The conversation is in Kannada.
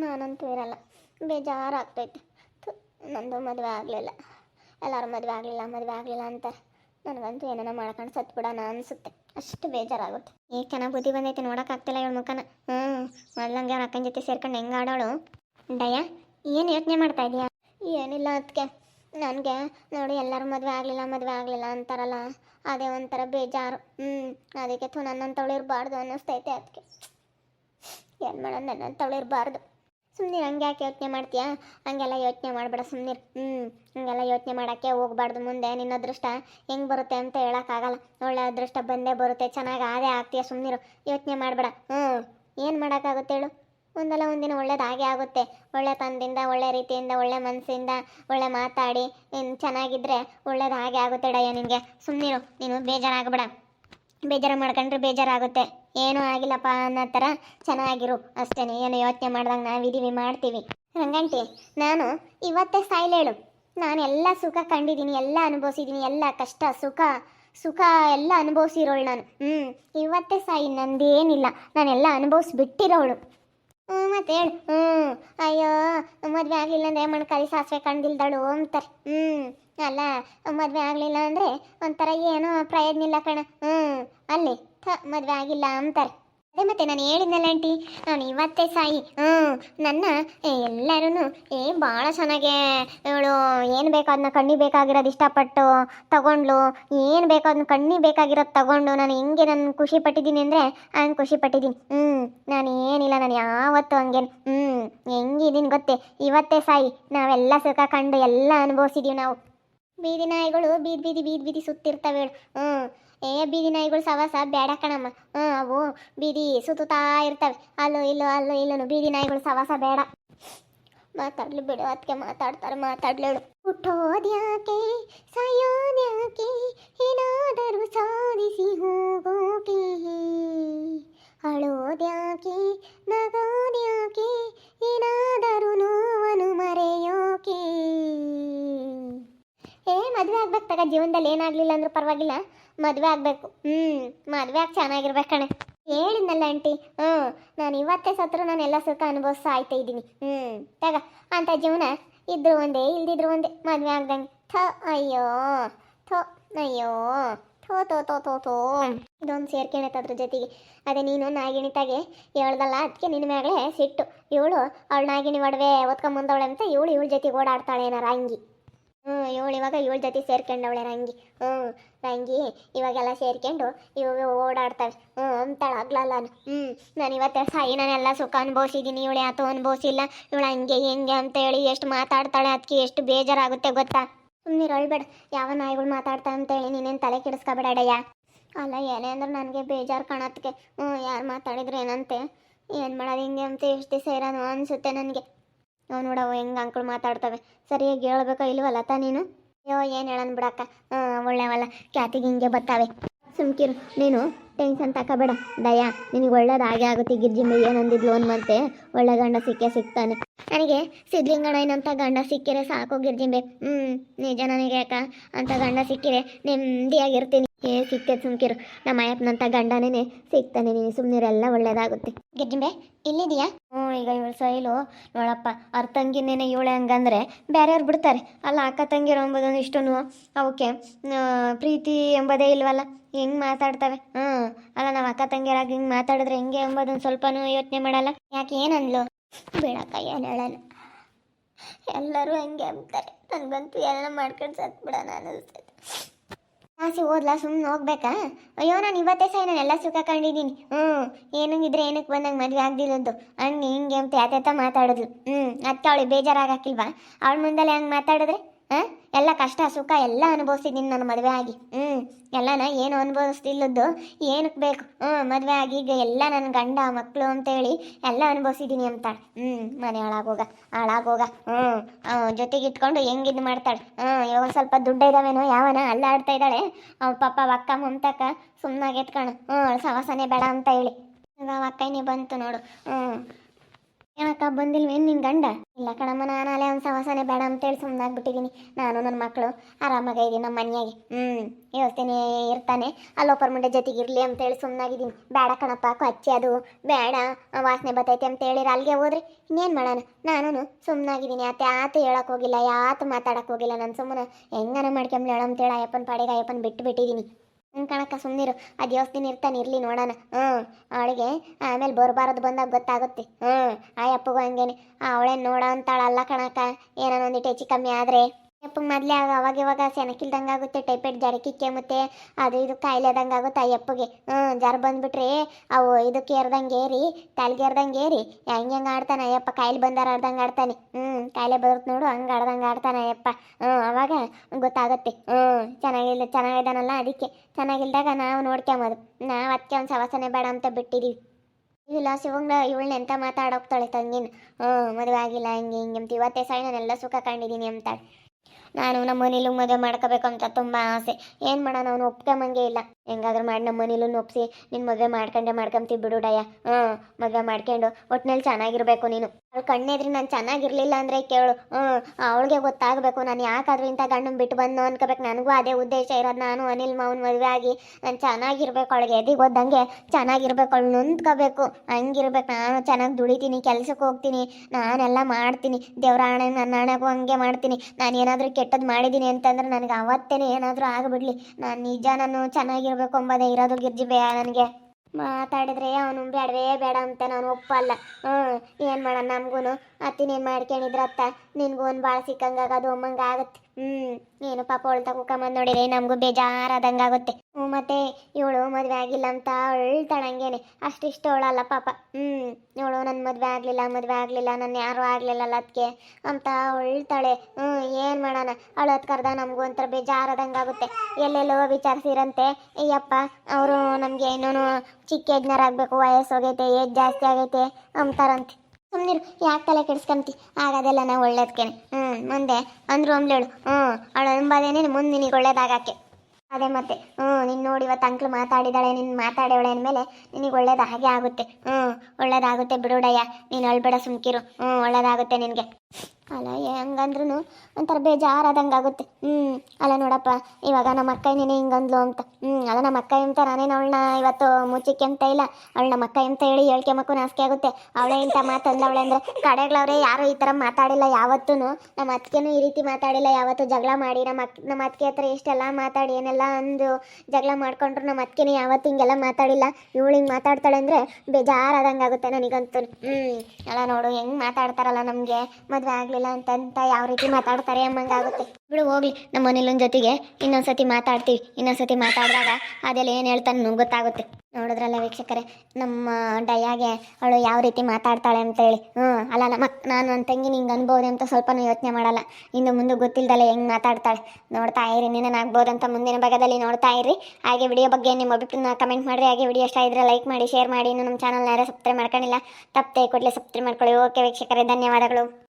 ನಾನಂತೂ ಇರಲ್ಲ. ಬೇಜಾರಾಗ್ತೈತೆ. ನಂದು ಮದುವೆ ಆಗಲಿಲ್ಲ. ಎಲ್ಲರೂ ಮದುವೆ ಆಗಲಿಲ್ಲ ಮದುವೆ ಆಗಲಿಲ್ಲ ಅಂತ. ನನಗಂತೂ ಏನೇನೋ ಮಾಡ್ಕೊಂಡು ಸತ್ಬಿಡೋಣ ಅನಿಸುತ್ತೆ. ಅಷ್ಟು ಬೇಜಾರಾಗುತ್ತೆ. ಈಗ ಚೆನ್ನಾಗಿ ಬುದ್ಧಿ ಬಂದೈತೆ, ನೋಡೋಕ್ಕಾಗ್ತಿಲ್ಲ ಇವಳು ಮುಖನ. ಹ್ಞೂ ಮೊದ್ಲಂಗೆ ಅವ್ರ ಅಕ್ಕನ ಜೊತೆ ಸೇರ್ಕೊಂಡು ಹೆಂಗೆ ಆಡೋಳು? ಡಯ ಏನು ಯೋಚನೆ ಮಾಡ್ತಾ ಇದೀಯಾ? ಏನಿಲ್ಲ ಅದಕ್ಕೆ ನನಗೆ, ನೋಡಿ, ಎಲ್ಲರೂ ಮದುವೆ ಆಗಲಿಲ್ಲ ಮದುವೆ ಆಗಲಿಲ್ಲ ಅಂತಾರಲ್ಲ. ಅದೇ ಒಂಥರ ಬೇಜಾರು. ಹ್ಞೂ ಅದಕ್ಕೆ ಥೂ, ನನ್ನಂತವಳು ಇರಬಾರ್ದು ಅನ್ನಿಸ್ತೈತೆ ಅದಕ್ಕೆ ಏನು ಮಾಡೋಣ ನನ್ನಂತವಳು ಇರಬಾರ್ದು. ಸುಮ್ಮನೆ ಹಂಗೆ ಯಾಕೆ ಯೋಚನೆ ಮಾಡ್ತೀಯಾ? ಹಂಗೆಲ್ಲ ಯೋಚನೆ ಮಾಡಬೇಡ ಸುಮ್ಮನೆ ಹ್ಞೂ ಹಂಗೆಲ್ಲ ಯೋಚನೆ ಮಾಡೋಕ್ಕೆ ಹೋಗ್ಬಾರ್ದು ಮುಂದೆ. ನಿನ್ನ ಅದೃಷ್ಟ ಹೆಂಗೆ ಬರುತ್ತೆ ಅಂತ ಹೇಳೋಕ್ಕಾಗಲ್ಲ. ಒಳ್ಳೆ ಅದೃಷ್ಟ ಬಂದೇ ಬರುತ್ತೆ. ಚೆನ್ನಾಗಿ ಆದೇ ಆಗ್ತೀಯ ಸುಮ್ಮನಿರು ಯೋಚನೆ ಮಾಡಬೇಡ. ಹ್ಞೂ ಏನು ಮಾಡೋಕ್ಕಾಗುತ್ತೆ ಹೇಳು? ಒಂದಲ್ಲ ಒಂದಿನ ಒಳ್ಳೇದು ಹಾಗೆ ಆಗುತ್ತೆ. ಒಳ್ಳೆ ತಂದಿಂದ, ಒಳ್ಳೆ ರೀತಿಯಿಂದ, ಒಳ್ಳೆ ಮನಸ್ಸಿಂದ ಒಳ್ಳೆ ಮಾತಾಡಿ ನೀನು ಚೆನ್ನಾಗಿದ್ರೆ ಒಳ್ಳೇದು ಹಾಗೆ ಆಗುತ್ತೆ ಡಯ್ಯ ನಿನಗೆ. ಸುಮ್ಮನಿರು ನೀನು ಬೇಜಾರಾಗಬೇಡ. ಬೇಜಾರು ಮಾಡ್ಕೊಂಡ್ರೆ ಬೇಜಾರಾಗುತ್ತೆ. ಏನೂ ಆಗಿಲ್ಲಪ್ಪ ಅನ್ನೋ ಥರ ಚೆನ್ನಾಗಿರು. ಅಷ್ಟೇ ಏನು ಯೋಚನೆ ಮಾಡ್ದಂಗೆ ನಾವಿದ್ದೀವಿ ಮಾಡ್ತೀವಿ. ರಂಗಂಟಿ, ನಾನು ಇವತ್ತೇ ಸಾಯ್ಲೇಳು ನಾನು ಎಲ್ಲ ಸುಖ ಕಂಡಿದ್ದೀನಿ, ಎಲ್ಲ ಅನುಭವಿಸಿದ್ದೀನಿ, ಎಲ್ಲ ಕಷ್ಟ, ಸುಖ ಸುಖ ಎಲ್ಲ ಅನುಭವಿಸಿರೋಳು ನಾನು. ಹ್ಞೂ ಇವತ್ತೇ ಸಾಯಿ, ನಂದೇನಿಲ್ಲ. ನಾನೆಲ್ಲ ಅನುಭವಿಸ್ಬಿಟ್ಟಿರೋಳು. ಹ್ಞೂ ಮತ್ತೆ ಹೇಳು. ಹ್ಞೂ ಅಯ್ಯೋ, ಮದುವೆ ಆಗಲಿಲ್ಲ ಅಂದರೆ ಮಣ್ಕಾಲಿ ಸಾಸಿವೆ ಕಂಡಿಲ್ದಳು ಅಂತಾರೆ. ಹ್ಞೂ ಅಲ್ಲ, ಮದುವೆ ಆಗಲಿಲ್ಲ ಅಂದರೆ ಒಂಥರ ಏನೋ ಪ್ರಯೋಜನ ಇಲ್ಲ ಕಣ. ಹ್ಞೂ ಅಲ್ಲಿ, ಥ, ಮದುವೆ ಆಗಿಲ್ಲ ಅಂತಾರೆ. ಅದೇ ಮತ್ತೆ ನಾನು ಹೇಳಿದ್ನಲ್ಲ ಆಂಟಿ, ನಾನು ಇವತ್ತೇ ಸಾಯಿ ಹ್ಞೂ ನನ್ನ ಎಲ್ಲರೂ ಏ ಭಾಳ ಚೆನ್ನಾಗೆ ಇವಳು ಏನು ಬೇಕೋ ಅದನ್ನ ಕಣ್ಣಿಗೆ ಬೇಕಾಗಿರೋದು ಇಷ್ಟಪಟ್ಟು ತಗೊಂಡ್ಲು, ಏನು ಬೇಕೋ ಅದನ್ನ ಕಣ್ಣಿಗೆ ಬೇಕಾಗಿರೋದು ತಗೊಂಡು, ನಾನು ಹೆಂಗೆ ನಾನು ಖುಷಿ ಪಟ್ಟಿದ್ದೀನಿ ಅಂದರೆ ಹಂಗೆ ಖುಷಿ ಪಟ್ಟಿದ್ದೀನಿ ಹ್ಞೂ ನಾನು ಏನಿಲ್ಲ, ನಾನು ಯಾವತ್ತು ಹಂಗೆ ಹ್ಞೂ ಹೆಂಗಿದ್ದೀನಿ ಗೊತ್ತೇ, ಇವತ್ತೇ ಸಾಯಿ, ನಾವೆಲ್ಲ ಸುಖ ಕಂಡು ಎಲ್ಲ ಅನುಭವಿಸಿದೀವಿ ನಾವು. ಬೀದಿ ನಾಯಿಗಳು ಬೀದಿ ಬೀದಿ ಬೀದಿ ಬೀದಿ ಸುತ್ತಿರ್ತವೆ ಹ್ಞೂ ಏ, ಬೀದಿ ನಾಯಿಗಳು ಸವಾಸ ಬೇಡ ಕಣಮ್ಮ. ಹ್ಞೂ ಅವು ಬೀದಿ ಸುತ್ತುತ್ತಾ ಇರ್ತವೆ. ಅಲ್ಲೋ, ಇಲ್ಲೋ ಅಲ್ಲೋ ಇಲ್ಲೋ ಬೀದಿ ನಾಯಿಗಳು ಸವಾಸ ಬೇಡ ಮಾತಾಡ್ಲು ಬಿಡು ಅದಕ್ಕೆ ಮಾತಾಡ್ತಾರೆ, ಮಾತಾಡ್ಲೇಳು. ಹುಟ್ಟೋದ್ಯಾಕೆ, ಸಾಯೋದ್ಯಾಕೆ, ಏನಾದರೂ ಸಾಧಿಸಿ ಹೋಗೋಕೆ? ಅಳೋದ್ಯಾಕೆ, ನಗೋದ್ಯಾಕೆ, ಏನಾದರೂ ಮದುವೆ ಆಗ್ಬೇಕು ತಗ, ಜೀವನದಲ್ಲಿ ಏನಾಗ್ಲಿಲ್ಲ ಅಂದ್ರೆ ಪರವಾಗಿಲ್ಲ. ಮದುವೆ ಆಗಬೇಕು. ಹ್ಮ್, ಮದ್ವೆ ಆಗಿ ಚೆನ್ನಾಗಿರ್ಬೇಕು ಕಣೆ. ಹೇಳಿದ್ನಲ್ಲ ಆಂಟಿ. ಹ್ಮ್ ನಾನು ಇವತ್ತೇ ಸತ್ರು ನಾನು ಎಲ್ಲ ಸುಖ ಅನುಭವಿಸ್ತಾ ಆಯ್ತಾ ಇದ್ದೀನಿ. ಹ್ಮ್, ತಗ, ಅಂತ ಜೀವನ ಇದ್ರು ಒಂದೇ, ಇಲ್ದಿದ್ರು ಒಂದೇ, ಮದ್ವೆ ಆಗ್ದಂಗೆ. ಥ, ಅಯ್ಯೋ, ಥೋ ಅಯ್ಯೋ, ಥೋ ಥೋ ಥೋ ಥೋ ಥೋ. ಇದೊಂದು ಸೇರ್ಕೊಂಡೈತೆ ಅದ್ರ ಜೊತೆಗೆ. ಅದೇ ನೀನು ನಾಗಿಣಿತಾಗೆ ಹೇಳ್ದಲ್ಲ ಅದಕ್ಕೆ ನಿನ್ನ ಮ್ಯಾಗಲೇ ಸಿಟ್ಟು. ಇವಳು ಅವಳು ನಾಗಿಣಿ ಒಡವೆ ಓದ್ಕೊಂಬಂದವಳೆ ಅಂತ ಇವಳು ಇವಳ ಜೊತೆಗೆ ಓಡಾಡ್ತಾಳೆ ಏನಾರ ಅಂಗಿ. ಹ್ಞೂ ಇವಳು ಇವಾಗ ಇವಳ ಜೊತೆ ಸೇರ್ಕೊಂಡವಳೆ ರಂಗಿ. ಹ್ಞೂ ರಂಗಿ ಇವಾಗೆಲ್ಲ ಸೇರ್ಕೊಂಡು ಇವಾಗ ಓಡಾಡ್ತಾಳೆ. ಹ್ಞೂ ಅಂತಾಳೆ ಆಗ್ಲಲ್ಲ ಹ್ಞೂ ನಾನು ಇವತ್ತು ಸಾಯಿ, ನಾನೆಲ್ಲ ಸುಖ ಅನುಭವಿಸಿದ್ದೀನಿ ಇವಳು ಯಾತೋ ಅನುಭವಿಸಿಲ್ಲ. ಇವಳು ಹಂಗೆ ಹೆಂಗೆ ಅಂತ ಹೇಳಿ ಎಷ್ಟು ಮಾತಾಡ್ತಾಳೆ ಅದಕ್ಕೆ ಎಷ್ಟು ಬೇಜಾರಾಗುತ್ತೆ ಗೊತ್ತಾ? ಸುಮ್ಮನೆ ಅಳ್ಬೇಡ ಯಾವ ನಾಯಿಗಳು ಮಾತಾಡ್ತಾ ಅಂತ ಹೇಳಿ ನೀನೇನು ತಲೆ ಕೆಡಿಸ್ಕೊಬೇಡಯ್ಯ ಅಲ್ಲ, ಏನೇ ಅಂದ್ರೆ ನನಗೆ ಬೇಜಾರು ಕಾಣತ್ಕೆ ಹ್ಞೂ ಯಾರು ಮಾತಾಡಿದ್ರು ಏನಂತೆ? ಏನು ಮಾಡೋದು ಹಿಂಗೆ ಅಂತ ಎಷ್ಟು ದಿವಸ ಇರೋನು ಅನಿಸುತ್ತೆ ನನಗೆ. ನಾವು ನೋಡವು ಹೆಂಗೆ ಅಂಕಳು ಮಾತಾಡ್ತವೆ. ಸರಿಯಾಗಿ ಹೇಳ್ಬೇಕೋ ಇಲ್ವಲ್ಲ ತಾ ನೀನು? ಅಯ್ಯೋ, ಏನು ಹೇಳನ್ ಬಿಡಕ್ಕ? ಒಳ್ಳೆವಲ್ಲ. ಕ್ಯಾತಿಗೆ ಹಿಂಗೆ ಬರ್ತಾವೆ ಸುಮ್ಕಿರು. ನೀನು ಟೆನ್ಷನ್ ತಗೋಬೇಡ ದಯಾ, ನಿನಗೆ ಒಳ್ಳೇದು ಹಾಗೆ ಆಗುತ್ತೆ. ಗಿರ್ಜಿಂಬಿ ಏನಂದಿದ್ಲು ಮತ್ತೆ ಒಳ್ಳೆ ಗಂಡ ಸಿಕ್ಕೇ ಸಿಗ್ತಾನೆ. ನನಗೆ ಸಿದ್ಲಿಂಗಣ ಏನಂತ ಗಂಡ ಸಿಕ್ಕಿರೆ ಸಾಕು ಗಿರ್ಜಿಂಬೆ ಹ್ಞೂ ನಿಜ ನನಗೆ ಯಾಕ? ಅಂತ ಗಂಡ ಸಿಕ್ಕಿರೆ ನೆಮ್ಮದಿಯಾಗಿರ್ತೀನಿ. ಏ ಸಿಕ್ತೆ ಸುಮ್ಕಿರು. ನಮ್ಮ ಅಯ್ಯಪ್ಪನಂತ ಗಂಡನೇನೆ ಸಿಗ್ತಾನೆ ನೀನು ಸುಮ್ಮನಿರೆಲ್ಲ ಒಳ್ಳೇದಾಗುತ್ತೆ. ಗೆಜ್ಜಿಂಬೆ ಇಲ್ಲಿದೆಯಾ ಹ್ಞೂ ಈಗ ಇವಳು ಸೈಲು. ನೋಡಪ್ಪ ಅವ್ರ ತಂಗಿನೇನೆ ಇವಳೆ ಹಂಗಂದ್ರೆ ಬೇರೆಯವ್ರು ಬಿಡ್ತಾರೆ. ಅಲ್ಲ ಅಕ್ಕ ತಂಗಿರು ಎಂಬುದೊಂದು ಇಷ್ಟೂ ಅವಕ್ಕೆ ಪ್ರೀತಿ ಎಂಬುದೇ ಇಲ್ವಲ್ಲ? ಹೆಂಗೆ ಮಾತಾಡ್ತವೆ? ಹ್ಞೂ. ಅಲ್ಲ ನಾವು ಅಕ್ಕ ತಂಗಿಯರಾಗಿ ಹಿಂಗೆ ಮಾತಾಡಿದ್ರೆ ಹೆಂಗೆ ಎಂಬುದೊಂದು ಸ್ವಲ್ಪನೂ ಯೋಚನೆ ಮಾಡಲ್ಲ? ಯಾಕೆ ಏನಂದ್ಲು ಬೇಡಕ್ಕ ಏನು ಹೇಳಲ್ಲ. ಎಲ್ಲರೂ ಹಂಗೆ ಅಂತಾರೆ ನನಗಂತೂ ಎಲ್ಲ ಮಾಡ್ಕೊಂಡು ಸತ್ಬಿಡೋಣ ಅನ್ನಿಸ್ತೈತೆ ಆಸೆ ಓದ್ಲಾ ಸುಮ್ಮನೆ ಹೋಗ್ಬೇಕಾ? ಅಯ್ಯೋ, ನಾನು ಇವತ್ತೇ ಸಹ ನಾನು ಎಲ್ಲ ಸುಖ ಕಂಡಿದ್ದೀನಿ. ಹ್ಞೂ ಏನಂಗಿದ್ರೆ ಏನಕ್ಕೆ ಬಂದಂಗೆ ಮದುವೆ ಆಗ್ದಿರೋದು ಹಂಗೆ ಹಿಂಗೆ ಅಂತ ಯಾತ ಮಾತಾಡೋದು ಹ್ಞೂ ಅತ್ತೆ ಅವಳಿಗೆ ಬೇಜಾರಾಗಾಕಿಲ್ವಾ ಅವಳ ಮುಂದೆಲ್ಲ ಹಂಗೆ ಮಾತಾಡಿದ್ರೆ? ಎಲ್ಲ ಕಷ್ಟ, ಸುಖ ಎಲ್ಲ ಅನುಭವಿಸಿದ್ದೀನಿ ನಾನು ಮದುವೆ ಆಗಿ. ಹ್ಞೂ ಎಲ್ಲನ ಏನು ಅನುಭವಿಸ್ತಿಲ್ಲದ್ದು? ಏನಕ್ಕೆ ಬೇಕು? ಹ್ಞೂ ಮದುವೆ ಆಗಿ ಈಗ ಎಲ್ಲ ನನ್ನ ಗಂಡ ಮಕ್ಕಳು ಅಂತೇಳಿ ಎಲ್ಲ ಅನುಭವಿಸಿದ್ದೀನಿ ಅಂತಾಳೆ. ಹ್ಞೂ ಮನೆ ಹಾಳಾಗೋಗ ಹಾಳಾಗೋಗ ಹ್ಞೂ ಜೊತೆಗೆ ಇಟ್ಕೊಂಡು ಹೆಂಗಿದ್ ಮಾಡ್ತಾಳೆ? ಹ್ಞೂ ಇವಾಗ ಸ್ವಲ್ಪ ದುಡ್ಡು ಇದ್ದಾವೇನೋ ಯಾವನ? ಅಲ್ಲಾಡ್ತಾ ಇದ್ದಾಳೆ. ಅವ್ನ ಪಾಪ ಅಕ್ಕ ಮಮತಕ್ಕ ಸುಮ್ಮನಾಗಿ ಎತ್ಕೊಂಡು ಹ್ಞೂ ಸವಾಸನೆ ಬೇಡ ಅಂತ ಹೇಳಿ. ಇವಾಗ ಅಕ್ಕನೇ ಬಂತು ನೋಡು. ಹ್ಞೂ ಏನಕ್ಕ ಬಂದಿಲ್ವೇನು ನಿನ್ನ ಗಂಡ? ಇಲ್ಲ ಕಣಮ್ಮ, ನಾನು ಅಲ್ಲೇ ಒಂದು ಸವಾಸನೆ ಬೇಡ ಅಂತೇಳಿ ಸುಮ್ಮನಾಗ್ಬಿಟ್ಟಿದ್ದೀನಿ ನಾನು ನನ್ನ ಮಕ್ಕಳು ಆರಾಮಾಗಿದ್ದೀನಿ ನಮ್ಮ ಮನೆಯಾಗೆ. ಹ್ಞೂ ಯೋಚನೆ ಇರ್ತಾನೆ. ಅಲ್ಲೊಬ್ಬರ ಮುಂಡೆ ಜೊತೆಗೆ ಇರಲಿ ಅಂತೇಳಿ ಸುಮ್ಮನಾಗಿದ್ದೀನಿ ಬೇಡ ಕಣಪ್ಪ, ಕೊಚ್ಚಿ ಅದು. ಬೇಡ ವಾಸನೆ ಅಂತ ಹೇಳಿರ. ಅಲ್ಲಿಗೆ ಹೋದ್ರಿ ಇನ್ನೇನು ಮಾಡೋಣ? ನಾನು ಸುಮ್ಮನಾಗಿದ್ದೀನಿ ಆತ ಆತ ಹೇಳಕ್ಕೆ ಹೋಗಿಲ್ಲ, ಯಾತು ಮಾತಾಡಕ್ಕೆ ಹೋಗಿಲ್ಲ. ನಾನು ಸುಮ್ಮನೆ ಹೆಂಗನ ಮಾಡ್ಕೊಂಬ್ಲೇಳ ಅಂತೇಳಿ ಅಯ್ಯಪ್ಪನ ಪಾಡಿಗೆ ಅಯ್ಯಪ್ಪನ ಬಿಟ್ಟು ಬಿಟ್ಟಿದ್ದೀನಿ ಹ್ಞೂ ಕಣಕ್ಕ ಸುಮ್ಮನಿರು ಆ ದೇವಸ್ಥಾನ ಇರ್ತಾನೆ, ಇರಲಿ ನೋಡೋಣ. ಹ್ಞೂ ಅವಳಿಗೆ ಆಮೇಲೆ ಬರಬಾರದು ಬಂದಾಗ ಗೊತ್ತಾಗುತ್ತೆ. ಹ್ಞೂ ಆ ಅಪ್ಪಗೂ ಹಂಗೇನೆ. ಅವಳೇನು ನೋಡೋ ಅಂತಾಳಲ್ಲ ಕಣಕ್ಕ, ಏನೋ ಒಂದಿಟ್ಟು ಹೆಚ್ಚು ಕಮ್ಮಿ ಆದರೆ. ಅಪ್ಪಗೆ ಮೊದಲೇ ಅವಾಗ ಇವಾಗ ಆಗುತ್ತೆ ಟೈಪೆಟ್ ಜಡಕಿಕ್ಕೆ ಮತ್ತೆ ಅದು ಇದು ಕಾಯಿಲೆ ಆದಂಗೆ ಆಗುತ್ತೆ ಅಯ್ಯಪ್ಪಗೆ ಹ್ಞೂ ಜರ ಬಂದ್ಬಿಟ್ರೆ, ಅವು ಇದಕ್ಕೆ ಏರ್ದಂಗೆ ಏರಿ, ತಲೆಗೆ ಏರ್ದಂಗೆ ಏರಿ ಹೆಂಗೆ ಹೆಂಗೆ ಆಡ್ತಾನೆ ಅಯ್ಯಪ್ಪ ಕಾಯಿಲೆ ಬಂದಾರ ಆಡ್ದಂಗೆ ಆಡ್ತಾನೆ. ಹ್ಞೂ ಕಾಯಿಲೆ ಬರುತ್ತೆ ನೋಡು, ಹಂಗೆ ಆಡ್ದಂಗೆ ಆಡ್ತಾನೆ ಅಯ್ಯಪ್ಪ ಹ್ಞೂ ಅವಾಗ ಗೊತ್ತಾಗುತ್ತೆ. ಹ್ಞೂ ಚೆನ್ನಾಗಿಲ್ಲ, ಚೆನ್ನಾಗಿದ್ದಾನಲ್ಲ ಅದಕ್ಕೆ. ಚೆನ್ನಾಗಿಲ್ದಾಗ ನಾವು ನೋಡ್ಕೊಂಬೋದು ನಾವು ಅದಕ್ಕೆ ಒಂದು ಸವಾಸನೆ ಬೇಡ ಅಂತ ಬಿಟ್ಟಿದ್ದೀವಿ ಇಲ್ಲ ಶಿವಂಗ ಇವಳನ್ನ ಎಂತ ಮಾತಾಡೋಗ್ತಾಳೆ ತಂಗಿನ ಹ್ಞೂ ಮದುವೆ ಆಗಿಲ್ಲ, ಹಿಂಗೆ ಹಿಂಗೆ ಅಂತ ಇವತ್ತೇ ಸಾಯಿ, ನಾನೆಲ್ಲ ಸುಖ ಕಂಡಿದ್ದೀನಿ ಅಂತಾಳೆ. ನಾನು ನಮ್ಮ ಮನೇಲೂ ಮದುವೆ ಮಾಡ್ಕೋಬೇಕು ಅಂತ ತುಂಬ ಆಸೆ. ಏನು ಮಾಡೋಣ ಅವನು ಒಪ್ಕೊಂಬಂಗೆ ಇಲ್ಲ. ಹೆಂಗಾದ್ರೂ ಮಾಡಿ ನಮ್ಮ ಮನೇಲೂ ಒಪ್ಸಿ ನಿನ್ನ ಮದುವೆ ಮಾಡ್ಕೊಂಡೆ ಮಾಡ್ಕೊಂತೀವಿ ಬಿಡು ಡಯ. ಹ್ಞೂ ಮದುವೆ ಮಾಡ್ಕೊಂಡು ಒಟ್ನಲ್ಲಿ ಚೆನ್ನಾಗಿರ್ಬೇಕು ನೀನು. ಅವ್ಳು ಕಣ್ಣೆದ್ರಿ ನಾನು ಚೆನ್ನಾಗಿರ್ಲಿಲ್ಲ ಅಂದರೆ ಕೇಳು. ಹ್ಞೂ ಅವಳಿಗೆ ಗೊತ್ತಾಗಬೇಕು, ನಾನು ಯಾಕಾದ್ರೂ ಇಂಥ ಗಂಡನ ಬಿಟ್ಟು ಬಂದು ಅನ್ಕೋಬೇಕು. ನನಗೂ ಅದೇ ಉದ್ದೇಶ ಇರೋದು ನಾನು, ಅನಿಲ್ ಮಾವನ ಮದುವೆ ಆಗಿ ನಾನು ಚೆನ್ನಾಗಿರ್ಬೇಕು. ಅವಳಿಗೆ ಎದಿಗೆ ಓದಂಗೆ ಚೆನ್ನಾಗಿರ್ಬೇಕು. ಅವಳು ನೊಂದ್ಕೋಬೇಕು. ಹಂಗಿರ್ಬೇಕು. ನಾನು ಚೆನ್ನಾಗಿ ದುಡಿತೀನಿ, ಕೆಲ್ಸಕ್ಕೆ ಹೋಗ್ತೀನಿ. ನಾನೆಲ್ಲ ಮಾಡ್ತೀನಿ. ದೇವ್ರ ಹಣೆ ನನ್ನ ಹಣೆಗೂ ಹಂಗೆ ಮಾಡ್ತೀನಿ. ನಾನು ಏನಾದರೂ ಕೆಟ್ಟದ್ದು ಮಾಡಿದ್ದೀನಿ ಅಂತಂದ್ರೆ ನನಗೆ ಅವತ್ತೇನೆ ಏನಾದರೂ ಆಗಿಬಿಡ್ಲಿ. ನಾನು ನಿಜ ನಾನು ಚೆನ್ನಾಗಿರ್ಬೇಕು ಅಂಬೋದೇ, ಇರೋದು ಗಿರ್ಜಿ ಬೇ ನನಗೆ. ಮಾತಾಡಿದ್ರೆ ಅವನು ಬೇಡವೇ ಬೇಡ ಅಂತ ನಾನು ಒಪ್ಪಲ್ಲ. ಹ್ಞೂ, ಏನು ಮಾಡೋಣ ನಮಗೂ ಅತ್ತಿನೇ ಮಾಡ್ಕೊಂಡಿದ್ರ ಅತ್ತ. ನಿನ್ಗೂ ಒಂದು ಭಾಳ ಸಿಕ್ಕಂಗಾಗೋದು ಒಮ್ಮಂಗೆ ಆಗುತ್ತೆ. ಹ್ಞೂ ಏನು ಪಾಪ ಒಳ್ತಾ ತಗೊಂಬಂದು ನೋಡಿದ್ರೆ ನಮಗೂ ಬೇಜಾರಾದಂಗೆ ಆಗುತ್ತೆ ಮತ್ತೆ ಇವಳು ಮದುವೆ ಆಗಿಲ್ಲ ಅಂತ ಅಳ್ತಾಳೆ ಹಂಗೇನೆ ಅಷ್ಟಿಷ್ಟು ಅವಳಲ್ಲ ಪಾಪ. ಹ್ಮ್, ಇವಳು ನನ್ನ ಮದುವೆ ಆಗಲಿಲ್ಲ ಮದುವೆ ಆಗಲಿಲ್ಲ ನನ್ನ ಯಾರೂ ಆಗಲಿಲ್ಲಲ್ಲ ಅದಕ್ಕೆ ಅಂತ ಅಳ್ತಾಳೆ ಹ್ಮ್, ಏನು ಮಾಡೋಣ? ಅಳೋದು ಕರ್ದ ನಮಗೂ ಒಂಥರ ಬೇಜಾರದಂಗಾಗುತ್ತೆ. ಎಲ್ಲೆಲ್ಲೋ ವಿಚಾರಿಸಿರಂತೆ. ಅಯ್ಯಪ್ಪ, ಅವರು ನಮಗೆ ಇನ್ನೂ ಚಿಕ್ಕ ಯಜ್ಞರಾಗಬೇಕು, ವಯಸ್ಸು ಹೋಗೈತೆ ಏಜ್ ಜಾಸ್ತಿ ಆಗೈತೆ ಅಂತಾರಂತೆ ಸುಮ್ಮನಿರು ಯಾಕೆ ತಲೆ ಕೆಡಿಸ್ಕೊಂತಿ? ಆಗದೆಲ್ಲ ನಾ ಒಳ್ಳೇದಕ್ಕೇನೆ ಹ್ಮ್, ಮುಂದೆ ಅಂದ್ರು ಅಂಬ್ಲೇಳು. ಹ್ಮ್, ಅವಳು ಅಂಬಾದೇನೆ ಮುಂದೆ ನಿನಗೆ ಒಳ್ಳೇದಾಗಕ್ಕೆ. ಅದೇ ಮತ್ತೆ, ಹ್ಞೂ, ನೀನು ನೋಡಿ ಇವತ್ತು ಅಂಕಲ್ ಮಾತಾಡಿದಾಳೆ, ನೀನು ಮಾತಾಡೋಳೆ ಅಂದಮೇಲೆ ನಿನಗೆ ಒಳ್ಳೇದು ಹಾಗೆ ಆಗುತ್ತೆ. ಹ್ಞೂ, ಒಳ್ಳೇದಾಗುತ್ತೆ ಬಿಡುಡಯ್ಯ ನೀನು ಅಳ್ಬೇಡ ಸುಮ್ಕಿರು. ಹ್ಞೂ, ಒಳ್ಳೇದಾಗುತ್ತೆ ನಿನಗೆ. ಅಲ್ಲ ಹೆಂಗಂದ್ರೂ ಒಂಥರ ಬೇಜಾರಾದಂಗೆ ಆಗುತ್ತೆ. ಹ್ಞೂ ಅಲ್ಲ ನೋಡಪ್ಪ, ಇವಾಗ ನಮ್ಮ ಅಕ್ಕ ನೀನೇ ಹಿಂಗಂದ್ಲು ಅಂತ. ಹ್ಞೂ ಅಲ್ಲ ನಮ್ಮ ಅಕ್ಕ ಅಂತ ನಾನೇನು ಅವಳನ್ನ ಇವತ್ತು ಮುಚ್ಚಿಕೆ ಅಂತ ಇಲ್ಲ. ಅವಳು ನಮ್ಮ ಅಕ್ಕ ಅಂತ ಹೇಳಿ ಹೇಳ್ಕೊಂಬಕ್ಕೂ ನಾಚಿಕೆ ಆಗುತ್ತೆ. ಅವಳೇ ಇಂಥ ಮಾತಂದವಳೆ ಅಂದರೆ ಕಡೆಗಳವ್ರೆ ಯಾರು ಈ ಥರ ಮಾತಾಡಿಲ್ಲ ಯಾವತ್ತೂ ನಮ್ಮ ಅತ್ತಿಗೆನೂ ಈ ರೀತಿ ಮಾತಾಡಿಲ್ಲ, ಯಾವತ್ತೂ ಜಗಳ ಮಾಡಿ ನಮ್ಮ ಅಕ್, ನಮ್ಮ ಅತ್ತಿಗೆ ಹತ್ರ ಎಷ್ಟೆಲ್ಲ ಮಾತಾಡಿ, ಏನೆಲ್ಲ ಅಂದು ಜಗಳ ಮಾಡ್ಕೊಂಡ್ರು ನಮ್ಮ ಅತ್ತಿಗೆನೇ ಯಾವತ್ತೂ ಹಿಂಗೆಲ್ಲ ಮಾತಾಡಿಲ್ಲ. ಇವಳು ಹಿಂಗೆ ಮಾತಾಡ್ತಾಳೆ ಅಂದರೆ ಬೇಜಾರಾದಂಗೆ ಆಗುತ್ತೆ ನನಗಂತೂ ಹ್ಞೂ ಅಲ್ಲ ನೋಡು, ಹೆಂಗೆ ಮಾತಾಡ್ತಾರಲ್ಲ ನಮಗೆ. ಮದುವೆ ಆಗಲಿಲ್ಲ ಅಂತಂತ ಯಾವ ರೀತಿ ಮಾತಾಡ್ತಾರೆ ಆಗುತ್ತೆ. ಬಿಡು, ಹೋಗ್ಲಿ. ನಮ್ಮ ಮನೇಲೊಂದು ಜೊತೆಗೆ ಇನ್ನೊಂದ್ಸತಿ ಮಾತಾಡ್ತೀವಿ. ಇನ್ನೊಂದ್ಸತಿ ಮಾತಾಡಿದಾಗ ಅದೆಲ್ಲ ಏನು ಹೇಳ್ತಾನೆ ಗೊತ್ತಾಗುತ್ತೆ. ನೋಡಿದ್ರಲ್ಲ ವೀಕ್ಷಕರೇ, ನಮ್ಮ ಡಯಾಗೆ ಅವಳು ಯಾವ ರೀತಿ ಮಾತಾಡ್ತಾಳೆ ಅಂತೇಳಿ ಹ್ಞೂ ಅಲ್ಲ, ನಮ್ಮ ಅಕ್ಕ- ನಾನು ನನ್ನ ತಂಗಿ ನಿಂಗೆ ಅನ್ಬೋದು ಅಂತ ಸ್ವಲ್ಪನೂ ಯೋಚನೆ ಮಾಡಲ್ಲ. ಇನ್ನು ಮುಂದೆ ಗೊತ್ತಿಲ್ಲದಲ್ಲ ಹೆಂಗೆ ಮಾತಾಡ್ತಾಳೆ. ನೋಡ್ತಾ ಇರಿ ನೀನು ಅಂತ ಮುಂದಿನ ಭಾಗದಲ್ಲಿ ನೋಡ್ತಾ ಇರಿ. ಹಾಗೆ ವಿಡಿಯೋ ಬಗ್ಗೆ ನಿಮ್ಮ ಅಭಿಪ್ರಾಯ ಕಮೆಂಟ್ ಮಾಡಿರಿ. ಹಾಗೆ ವಿಡಿಯೋ ಇಷ್ಟ ಇದ್ರೆ ಲೈಕ್ ಮಾಡಿ ಶೇರ್ ಮಾಡಿ. ಇನ್ನು ನಮ್ಮ ಚಾನಲ್ನ ಯಾರು ಸಬ್ಸ್ಕ್ರೈಬ್ ಮಾಡ್ಕೊಂಡಿಲ್ಲ, ತಪ್ಪದೆ ಕೂಡಲೇ ಸಬ್ಸ್ಕ್ರೈಬ್ ಮಾಡ್ಕೊಳ್ಳಿ. ಓಕೆ ವೀಕ್ಷಕರೇ, ಧನ್ಯವಾದಗಳು.